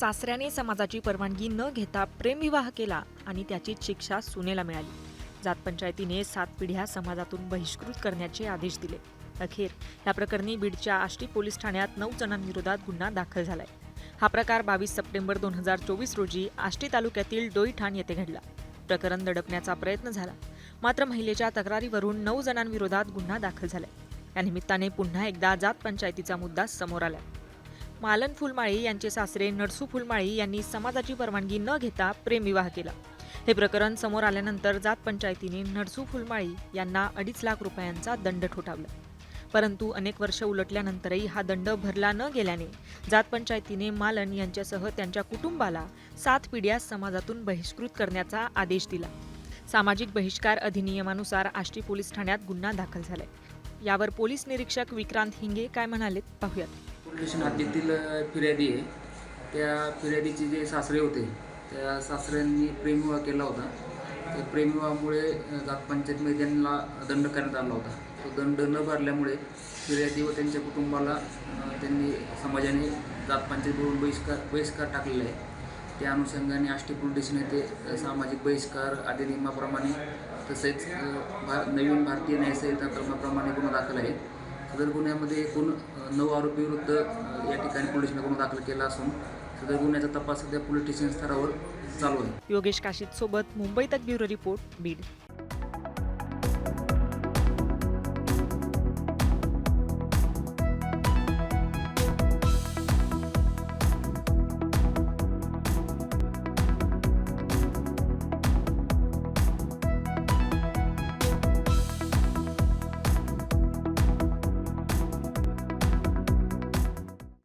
सासऱ्याने समाजाची परवानगी न घेता प्रेमविवाह केला आणि त्याची शिक्षा सुनेला मिळाली. जात पंचायतीने सात पिढ्या समाजातून बहिष्कृत करण्याचे आदेश दिले. अखेर या प्रकरणी बीडच्या आष्टी पोलीस ठाण्यात नऊ जणांविरोधात गुन्हा दाखल झालाय. हा प्रकार बावीस सप्टेंबर दोन हजार चोवीस रोजी आष्टी तालुक्यातील डोईठाण येथे घडला. प्रकरण दडपण्याचा प्रयत्न झाला. मात्र महिलेच्या तक्रारीवरून नऊ जणांविरोधात गुन्हा दाखल झालाय. या निमित्ताने पुन्हा एकदा जात पंचायतीचा मुद्दा समोर आलाय. मालन फुलमाळी यांचे सासरे नरसू फुलमाळी यांनी समाजाची परवानगी न घेता प्रेमविवाह केला. हे प्रकरण समोर आल्यानंतर जात पंचायतीने नरसू फुलमाळी यांना अडीच लाख रुपयांचा दंड ठोठावला. परंतु अनेक वर्ष उलटल्यानंतरही हा दंड भरला न गेल्याने जात पंचायतीने मालन यांच्यासह त्यांच्या कुटुंबाला सात पिढ्या समाजातून बहिष्कृत करण्याचा आदेश दिला. सामाजिक बहिष्कार अधिनियमानुसार आष्टी पोलीस ठाण्यात गुन्हा दाखल झालाय. यावर पोलीस निरीक्षक विक्रांत हिंगे काय म्हणालेत पाहूयात. पोलीस हद्दीतील फिर्यादी आहे. त्या फिर्यादीचे जे सासरे होते त्या सासऱ्यांनी प्रेमविवाह केला होता. त्या प्रेमविवाहामुळे अ, जात त्यांना दंड करण्यात आला होता. तो दंड न भरल्यामुळे फिर्यादी व त्यांच्या कुटुंबाला त्यांनी समाजाने जात पंचायतीवरून बहिष्कार बहिष्कार टाकलेला आहे. त्या अनुषंगाने आष्टी पोलीस स्टेशन येथे सामाजिक बहिष्कार अधिनियमाप्रमाणे तसेच भार भा नवीन भारतीय न्यायसंहिता कलमाप्रमाणे गुन्हा दाखल आहे. सदर गुन्ह्यामध्ये एकूण नऊ आरोपी विरुद्ध या ठिकाणी पोलिसांनी गुन्हा दाखल केला असून सदर गुन्ह्याचा तपास सध्या पोलीस स्टेशन स्तरावर चालू आहे. योगेश काशीत सोबत मुंबई तक ब्युरो रिपोर्ट बीड.